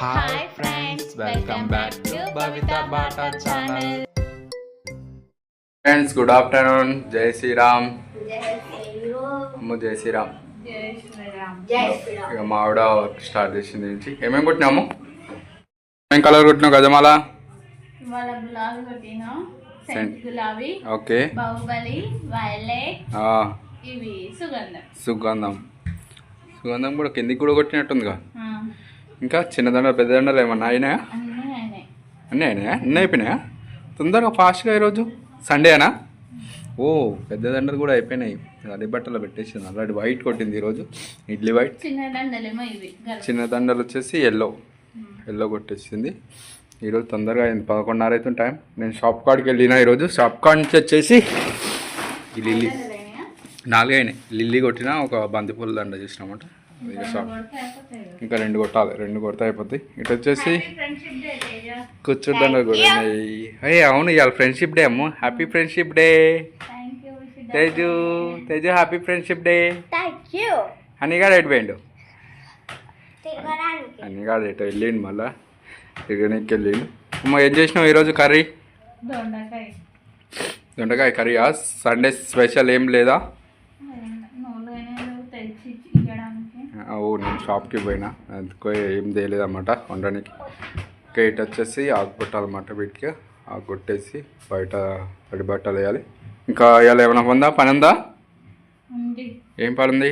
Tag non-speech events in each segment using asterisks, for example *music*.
Hi friends welcome back to Bata channel friends good afternoon జై శ్రీరామ్ అమ్మ జై శ్రీరామ్ ఇక మా ఆవిడ వర్క్ స్టార్ట్ చేసింది నుంచి. ఏమేమి కొట్టినాము? ఏమేం కలర్ కొట్టినావు గజమాల? గులాబీ ఓకే. బాహుబలి వైలెట్ సుగంధం. సుగంధం. సుగంధం కూడా కిందికి కూడా కొట్టినట్టుందిగా. ఇంకా చిన్న దండలు పెద్ద దండలు ఏమన్నా అయినాయా? అన్నీ అయినాయి? అన్నీ అయిపోయినాయా? తొందరగా ఫాస్ట్గా ఈరోజు? సండేనా ఓ పెద్ద దండలు కూడా అయిపోయినాయి. అదే బట్టలు పెట్టేసింది. ఆల్రెడీ వైట్ కొట్టింది ఈరోజు. ఇడ్లీ వైట్ చిన్న దండలు వచ్చేసి ఎల్లో ఎల్లో కొట్టేసింది. ఈరోజు తొందరగా అయింది. పదకొండున్నర అవుతుంది టైం నేను షాప్ కాడికి వెళ్ళిన ఈరోజు. షాప్ కాడ్ నుంచి వచ్చేసి ఈ లిల్లీ అయినాయా? నాలుగైనాయి. లిల్లీ కొట్టిన ఒక బంతిపూల దండ చేసినామంట. ఇక కదా. రెండు కొట్టాలి రెండు కొడితే అయిపోతాయి ఇటు వచ్చేసి. కూర్చుంటాను కూడా అయ్యే అవును ఇవాళ friendship day Ammu. Happy friendship day Teju Teju happy friendship day. అనిగాడు ఎటు పోయిండు? అనిగాడు ఎటు వెళ్ళిండు మళ్ళా? తిరగడానికి వెళ్ళిండు. అమ్మ ఏం చేసినావు ఈరోజు కర్రీ? దొండకాయ. దొండకాయ కర్రీయా? సండే స్పెషల్ ఏం లేదా? ఓ నేను షాప్కి పోయినా. అందుకో ఏం తేలేదన్నమాట వండడానికి. ఇంకా ఇటు వచ్చేసి ఆకు కొట్టాలన్నమాట వీటికి. ఆకు కొట్టేసి బయట తడి బట్టలు వేయాలి. ఇంకా ఇవాళ ఏమైనా ఉందా? పని ఉందా? ఏం పని ఉంది?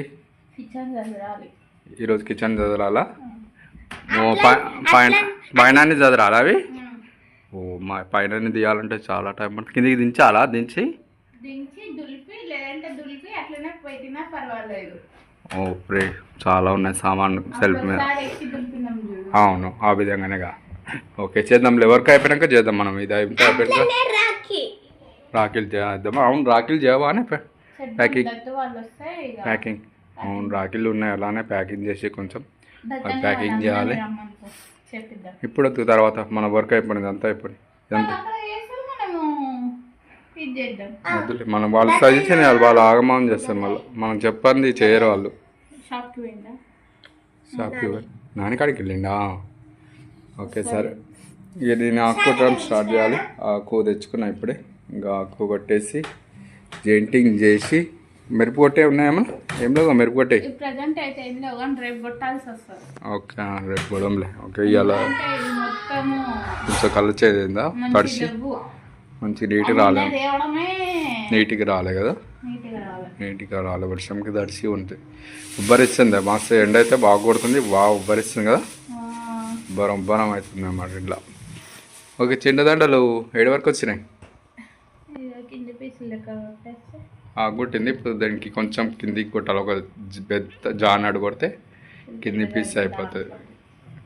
ఈరోజు కిచెన్ చదరాలా? పైన పైన చదరాలా అవి? ఓ మా పైన తీయాలంటే చాలా టైం పడుతుంది. కిందికి దించాలా? దించి? దించి దులిపి లేదంటే దులిపి అట్లనే పెట్టినా పర్వాలేదు. ఓ ప్రే చాలా ఉన్నాయి సామాన్లు సెల్ఫ్ మీద. అవును ఆ విధంగానేగా ఓకే చేద్దాం వర్క్ అయిపోయాక చేద్దాం మనం. ఇది అయిపోతే అయిపోయాక రాఖీ. రాఖీలు చేద్దాం అవును రాఖీలు చేయవా అని ప్యాకింగ్. ప్యాకింగ్. అవును రాఖీలు ఉన్నాయి అలానే ప్యాకింగ్ చేసి కొంచెం ప్యాకింగ్ చేయాలి. ఇప్పుడు తర్వాత మన వర్క్ అయిపోయింది అంతా అయిపోయింది ఇదంతా అక్కడ చేస్తే మనము ఇది చేద్దాం వద్దులే మనం వాళ్ళు సజెషన్ ఇవ్వాలి వాళ్ళు ఆగమనం చేస్తారు మళ్ళీ మనం చెప్పండి చేయరు వాళ్ళు. షాప్కి పోయిందా? షాప్కి నాన్నకాడికి వెళ్ళిండా? ఓకే సరే. ఇక దీన్ని ఆకు కొట్టడం స్టార్ట్ చేయాలి. ఆకు తెచ్చుకున్నా ఇప్పుడే. ఇంకా ఆకు కొట్టేసి జెంటింగ్ చేసి మెరుపు కొట్టే ఉన్నాయేమో ఏం లేవు మెరుపు కొట్టే. ఈ ప్రజెంట్ అయితే ఏం లేవు కానీ రేపు కొట్టాల్సి వస్తుంది. ఓకే రేపు గొడవలే ఓకే ఇవాళ కొంచెం కళ్ళు చేదిందా తడిసి మంచి నీట్గా రాలే. నిన్న తేవడమే నీట్గా రాలే కదా? నీట్గా రాలే. వర్షంకి తడిసి ఉంటుంది ఉబ్బరిస్తుంది మస్తు ఎండ అయితే బాగా కొడుతుంది. బాగా ఉబ్బరిస్తుంది కదా? ఉబ్బరం ఉబ్బరం అవుతుంది అన్నమాట ఇట్లా. ఓకే చిన్న దండలు ఏడు వరకు వచ్చినాయి? కొట్టింది. ఇప్పుడు దానికి కొంచెం కిందికి కొట్టాలి. ఒక పెద్ద జానాడు కొడితే కింది పీస్ అయిపోతుంది.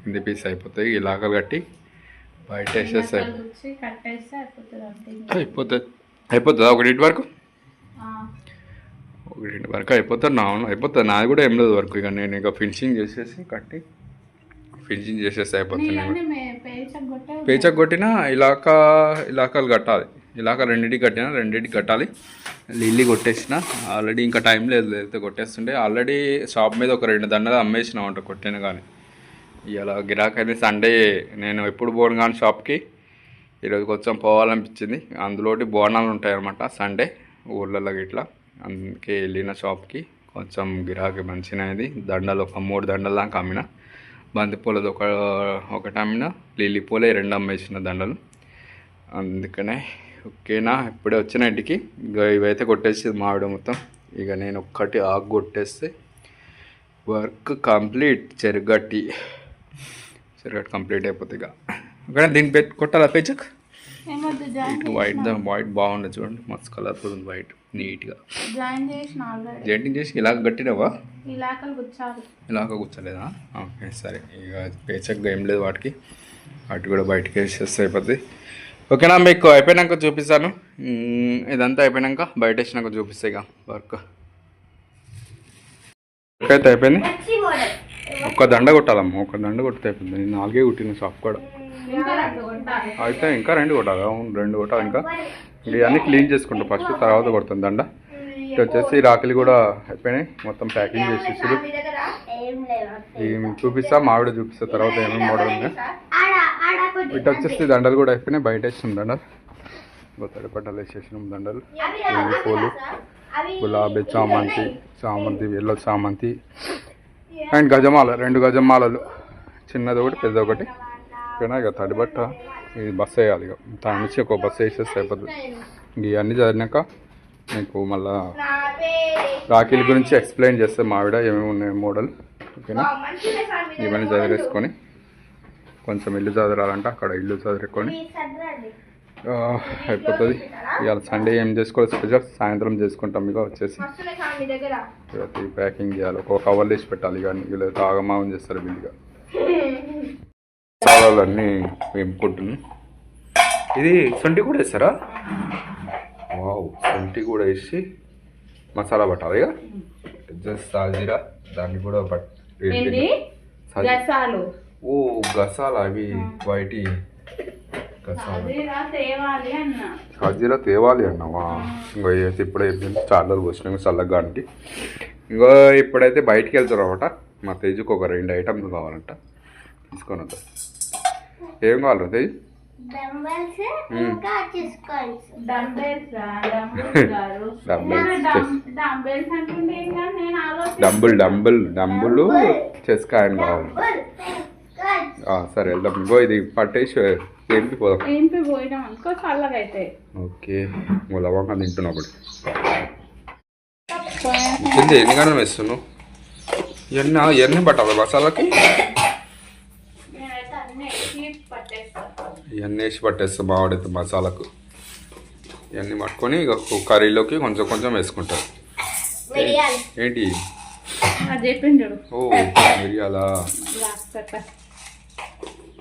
కింది పీస్ అయిపోతాయి ఇలాగలు కట్టి బయట వేసేస్తే అయిపోతుంది. అయిపోతుంది? ఒకటింటి వరకు? ఆ, ఒకటింటి వరకు అయిపోతుంది నా అయిపోతుంది. నాది కూడా ఏం లేదు వరకు ఇక. నేను ఇక ఫినిషింగ్ చేసేసి కట్టి ఫినిషింగ్ చేసేసి అయిపోతుంది. పేచకు కొట్టే పేచక్ కొట్టినా ఇలాక ఇలాకాలు కట్టాలి. ఇలాక రెండింటికి కట్టినా రెండింటికి కట్టాలి. లిల్లీ కొట్టేసిన. ఆల్రెడీ ఇంకా టైం లేదు లేకపోతే కొట్టేస్తుంటే ఆల్రెడీ షాప్ మీద ఒక రెండు దండలు అమ్మేసినాం అంట కొట్టాను కానీ. ఇలా గిరాక్ అయితే సండే నేను ఎప్పుడు పోను కానీ షాప్కి ఈరోజు కొంచెం పోవాలనిపించింది. అందులోటి బోనాలు ఉంటాయి అనమాట సండే ఊళ్ళలో ఇట్లా అందుకే వెళ్ళిన షాప్కి కొంచెం గిరాకీ మంచినది. దండలు ఒక మూడు దండలు దాకా అమ్మిన. బంతిపూలది ఒక ఒకటి అమ్మిన. లిల్లీ పూలే రెండు అమ్మేసిన దండలు. అందుకనే ఓకేనా ఇప్పుడే వచ్చిన ఇంటికి. ఇవైతే కొట్టేసి మావిడ మొత్తం. ఇక నేను ఒక్కటి ఆకు కొట్టేస్తే వర్క్ కంప్లీట్ చెరుగట్టి. చెరుగట్టి కంప్లీట్ అయిపోతుంది ఇక. ఓకేనా దీన్ని పెట్టి కొట్టాలా పేచక్? వైట్ దా వైట్ బాగుంది చూడండి మస్తు కలర్ఫుల్ ఉంది వైట్ నీట్గా. జెంటింగ్ చేసి ఇలా కట్టినవా? ఇలాగ కూర్చోలేదా ఓకే సరే. ఇక పేచక్గా ఏం లేదు వాటికి. వాటి కూడా బయటికి వేసేస్తే అయిపోతుంది ఓకేనా మీకు అయిపోయినాక చూపిస్తాను. ఇదంతా అయిపోయినాక బయట వేసినాక చూపిస్తాయి ఇక వర్క్. అయితే అయిపోయింది. ఒక్క దండ కొట్టాలమ్మా ఒక దండ కొట్టితే అయిపోయింది. నేను నాలుగే కొట్టిన షాప్ కూడా. అయితే ఇంకా రెండు కొట్టాలి. అవును రెండు కొట్టాలి ఇంకా. ఇవన్నీ క్లీన్ చేసుకుంటా ఫస్ట్ తర్వాత కొడుతుంది దండ. ఇటు వచ్చేసి రాఖీలు కూడా అయిపోయినాయి. మొత్తం ప్యాకింగ్ చేసేసి చూపిస్తా మావిడ చూపిస్తా తర్వాత ఏమేమి మోడల్ ఉన్నాయి. ఇటు వచ్చేసి దండలు కూడా అయిపోయినాయి. బయట వేసిన దండలు. గొత్తడి పట్టాలు వేసేసినాం దండలు. పూలు. గులాబీ చామంతి చామంతి ఎల్లో చామంతి. అండ్ గజమాల రెండు గజమాలలు. చిన్నది ఒకటి పెద్ద ఒకటి. ఓకేనా ఇక తడి బట్ట ఇది బస్సు వేయాలి ఇక. దాని నుంచి ఒక బస్సు వేసేస్తే అయిపోతుంది ఇవన్నీ చదివినాక మీకు మళ్ళా రాఖీల గురించి ఎక్స్ప్లెయిన్ చేస్తే మావిడ ఏమేమి ఉన్నాయి మోడల్ ఓకేనా? ఇవన్నీ చదివేసుకొని కొంచెం ఇల్లు చదరాలంటే అక్కడ ఇల్లు చదువుకొని అయిపోతుంది. ఇవాళ సండే ఏం చేసుకోవాలి స్పెషల్ సాయంత్రం చేసుకుంటాం ఇక వచ్చేసి. ప్రతి ప్యాకింగ్ చేయాలి. ఒక కవర్ తీసి పెట్టాలి కానీ వీళ్ళు తాగమావం చేస్తారు బిల్లుగా మసాలాలన్నీ వేపుకుంటున్నాం. ఇది సొంటి కూడా వేస్తారా? వావ్ సొంటి కూడా వేసి మసాలా పట్టాలి ఇక. జస్ట్ సాజీరా దాన్ని కూడా పట్ ఓ గసాల అవి వైటి గసాలు అది రా తేవాలి అన్న. సాజీరా తేవాలి అన్నవా? ఇంకో అయితే ఇప్పుడే చార్లర్ పోసినాం చల్లగానికి ఇంకో ఇప్పుడైతే బయటికి వెళ్తారు అనమాట మా తేజుకి ఒక రెండు ఐటమ్లు కావాలంట. తీసుకొని వద్దాం. ఏం కావాలి Tej? Dumbbell dumbbell dumbbell chess coin కావాలి. సరే వెళ్దాం. ఇంకో ఇది పట్టేసి ఏంటి పోదాం? ఏంపి పోయినాం అనుకో చల్లగా అయితే ఓకే లవంగా తింటున్నా ఒకటి ఎన్ని గంటలు వేస్తున్నావు? ఇవన్నీ ఇవన్నీ పట్టాలి మసాలాకి? ఇవన్నీ వేసి పట్టేస్తాం. బాగుంటుంది మసాలాకు? ఇవన్నీ పట్టుకొని ఇక కర్రీలోకి కొంచెం కొంచెం వేసుకుంటారు. ఏంటి? ఓ మిరియాలా?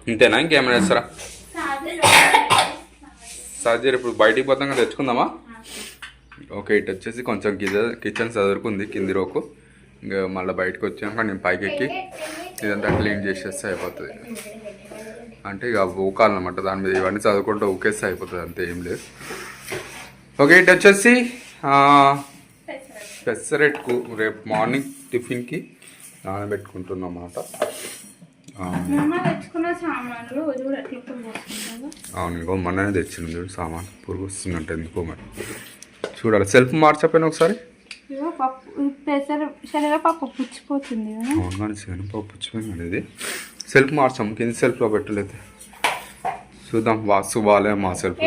ఇంతేనా? ఇంకేమైనా వేస్తారా సర్జరీ ఇప్పుడు బయటికి పోతాం తెచ్చుకుందామా? ఓకే ఇటు వచ్చేసి కొంచెం కిచెన్ కిచెన్ చదువుకుంది కింది రోకు. ఇంకా మళ్ళీ బయటకు వచ్చాక నేను పైకి ఎక్కి ఇదంతా క్లీన్ చేసేస్తే అయిపోతుంది. అంటే ఇక ఊకాలన్నమాట దాని మీద ఇవన్నీ చదువుకుంటూ ఊకేస్తే అయిపోతుంది అంతే ఏం లేదు. ఓకే ఇటు వచ్చేసి పెసరెట్కు రేపు మార్నింగ్ టిఫిన్కి నానబెట్టుకుంటున్నాం అవును. ఇంకో మొన్ననే తెచ్చింది చూడు సామాన్. పురుగు వస్తుందంట ఎందుకో మరి. చూడాలి. సెల్ఫ్ మార్చపోయినా ఒకసారి? శనగపప్పు పుచ్చిపోతుంది అవును కానీ శనగపప్పు పుచ్చిపోయింది ఇది. సెల్ఫ్ మార్చాం. కింద సెల్ఫ్లో పెట్టలేదు చూద్దాం. వాస్తు బాగాలే మా సెల్ఫ్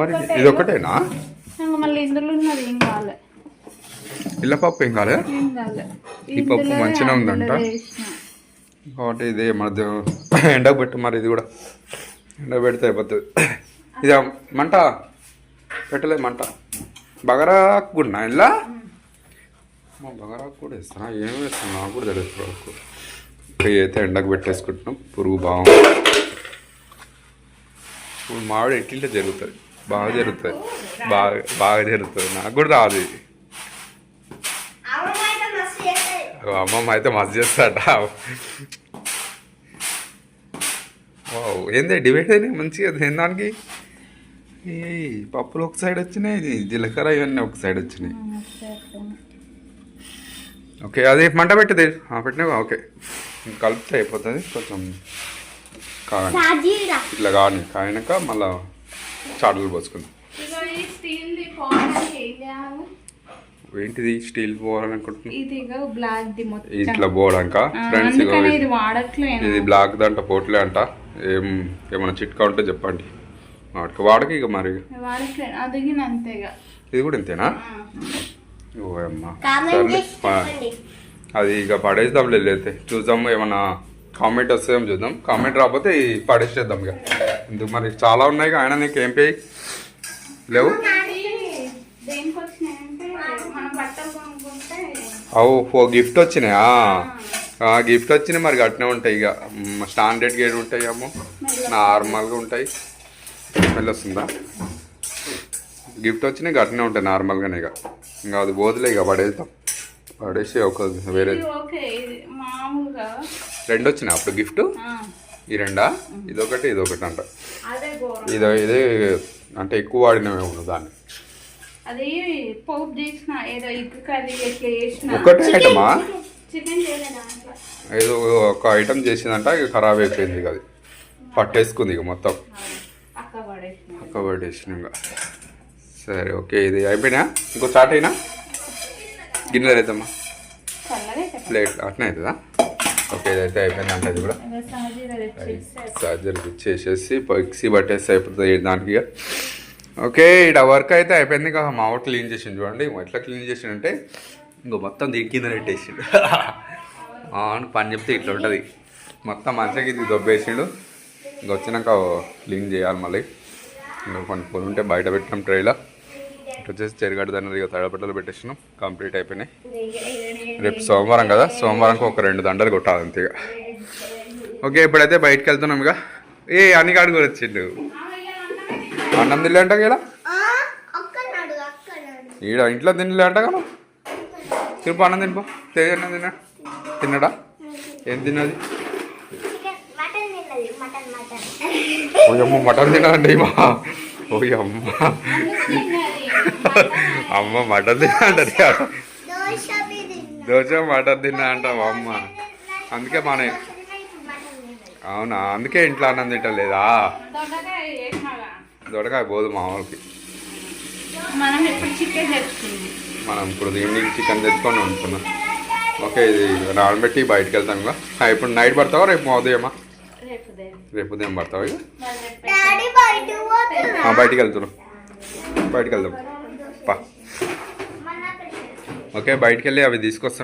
మరి ఇది ఒకటేనా ఇంకా మళ్ళీ ఇందులో ఉన్నది ఏం కావాలి? ఇళ్ళ పప్పు ఏం కాలే. ఈ పప్పు మంచిగా ఉందంట. కాబట్టి ఇది మధ్య *coughs* ఎండకు పెట్టు మరి ఇది కూడా. ఎండ పెడితే అయిపోతుంది. *coughs* ఇది మంట. పెట్టలేదు మంట. బగరాకు కూడా ఇలా మా బగరాకు కూడా ఇస్తాను ఏం వేస్తాను నాకు కూడా తెలియదు అయితే ఎండకు పెట్టేసుకుంటున్నాం. పురుగు బాగుంది ఇప్పుడు మామిడి ఎట్లా జరుగుతుంది. బాగా జరుగుతుంది. బాగా బాగా జరుగుతుంది. నాకు కూడా రాదు ఇది అమ్మమ్మ అయితే మస్తు చేస్తాయి అమ్మమ్మ అయితే మస్తు చేస్తాడ వావ్ ఏంది డిబేట్ అయినాయి మంచిగా తినడానికి ఈ పప్పులు ఒక సైడ్ వచ్చినాయి ఇది జీలకర్ర ఇవన్నీ ఒక సైడ్ వచ్చినాయి. ఓకే అది మంట పెట్టేది పెట్టినావా ఓకే. కలిపితే అయిపోతుంది కొంచెం సాజీరా ఇట్లా కాని కాగినాక మళ్ళా చాటలు పోసుకుందాం. ఏంటిది? స్టీల్ పోవాలనుకుంటున్నాం ఇది బ్లాక్ ది మొత్తం. ఇట్లా పోవడాక ఫ్రెండ్స్ ఇది- ఇది. వాడట్లేదు ఇది బ్లాక్ దంట పోట్లే అంట. ఏం ఏమైనా చిట్కా ఉంటే చెప్పండి. వాడికి వాడకి ఇక మరి. ఇది కూడా ఇంతేనా. ఓ అమ్మా. అది ఇక పడేద్దాం అయితే చూద్దాం ఏమన్నా కామెంట్ వస్తుందేమో చూద్దాం. కామెంట్ రాకపోతే పడేసేద్దాం ఇక ఎందుకు మరి చాలా ఉన్నాయి ఆయన నీకు ఏం పే లేవు ఇది దేనికి వచ్చినాయంటే మనం బట్టలు కొనుక్కుంటే అవు ఓ గిఫ్ట్ వచ్చినాయా? ఆ, గిఫ్ట్ వచ్చినాయి మరి గట్టినే ఉంటాయి ఇక. స్టాండర్డ్ గేడ్ ఉంటాయి ఏమో నార్మల్గా ఉంటాయి. స్మెల్ వస్తుందా? గిఫ్ట్ వచ్చినాయి గట్టినే ఉంటాయి నార్మల్గానే ఇక. ఇంకా అది పోదులే ఇక పడేద్దాం. పడేసి ఒక వేరే రెండు వచ్చినాయి అప్పుడు గిఫ్ట్ ఈ రెండా? ఇదొకటి ఇదొకటి అంట. ఇదో ఇదే అంటే ఎక్కువ వాడినవే దాన్ని. అది పోపు చేసిన ఏదో ఇగ్గు కర్రీ ఎట్లా చేసిన. ఒక్కటే ఐటమా చికెన్ చేయలేదా అట్లా? ఏదో ఒక ఐటమ్ చేసిందంట ఇక ఖరాబ్ అయిపోయింది ఇక అది. పట్టేసుకుంది ఇక మొత్తం. అక్క పడేసిన ఇంకా. సరే ఓకే ఇది అయిపోయినా? ఇంకో స్టార్ట్ అయినా? గిన్నెలు అవుతామా ప్లేట్ అట్నే అవుతుందా? ఓకే ఇదైతే అయిపోయింది అంటే కూడా. చార్జర్ ఇచ్చేసేసి మిక్సీ పట్టేసి అయిపోతుంది దానికి ఇక. ఓకే ఇక్కడ వర్క్ అయితే అయిపోయింది. ఇంకా మా వాడు క్లీన్ చేసిండు చూడండి. ఎట్లా క్లీన్ చేసిండంటే ఇంకో మొత్తం దీని కింద పెట్టేసిండు. *laughs* అవును పని చెప్తే ఇట్లా ఉంటుంది. మొత్తం మంచిగా ఇది దొబ్బేసిండు. ఇంకా వచ్చినాక క్లీన్ చేయాలి మళ్ళీ. ఇంకా కొన్ని పూలు ఉంటే బయట పెట్టినాం ట్రైలో ఇటు వచ్చేసి చెరుగడ్డ దండలు ఇక తడబట్టలు పెట్టేసినాం. కంప్లీట్ అయిపోయినాయి. రేపు సోమవారం కదా. సోమవారంకి ఒక రెండు దండలు కొట్టాలి అంతే ఇక. ఓకే ఇప్పుడైతే బయటకు వెళ్తున్నాం ఇక. ఏ అన్ని కాడు కూడా వచ్చిండు. అన్నం తినలే అంట అక్కన్నాడు ఈడ ఇంట్లో తినలే అంట కదా? తినిపో అన్నం తినిపో. తేజ అన్నం తిన్నా తిన్నాడా? ఏం తిన్నది? ఓయమ్మ మటన్ తినాలండి మా ఓయమ్మ. అమ్మ మటన్ తిన్నా అంటది దోశ మటన్ తిన్నా అంటావా అమ్మ? అందుకే మన. అవునా? అందుకే ఇంట్లో అన్నం తింటలేదా? దొడకాయ పోదు మామూలుకి మనం ఇప్పుడు చికెన్ తెచ్చుకుంది? మనం ఇప్పుడు ఈవినింగ్ చికెన్ తెచ్చుకొని వండుకున్నాం ఓకే ఇది నానబెట్టి బయటకు వెళ్తాం ఇంకా ఇప్పుడు నైట్ పడతావా రేపు ఉదయమా? రేపు ఉదయం. పడతావా ఇక బయటికి వెళ్తున్నాం. బయటికి వెళ్దాం. పా. ఓకే బయటికి వెళ్ళి అవి తీసుకొస్తాం.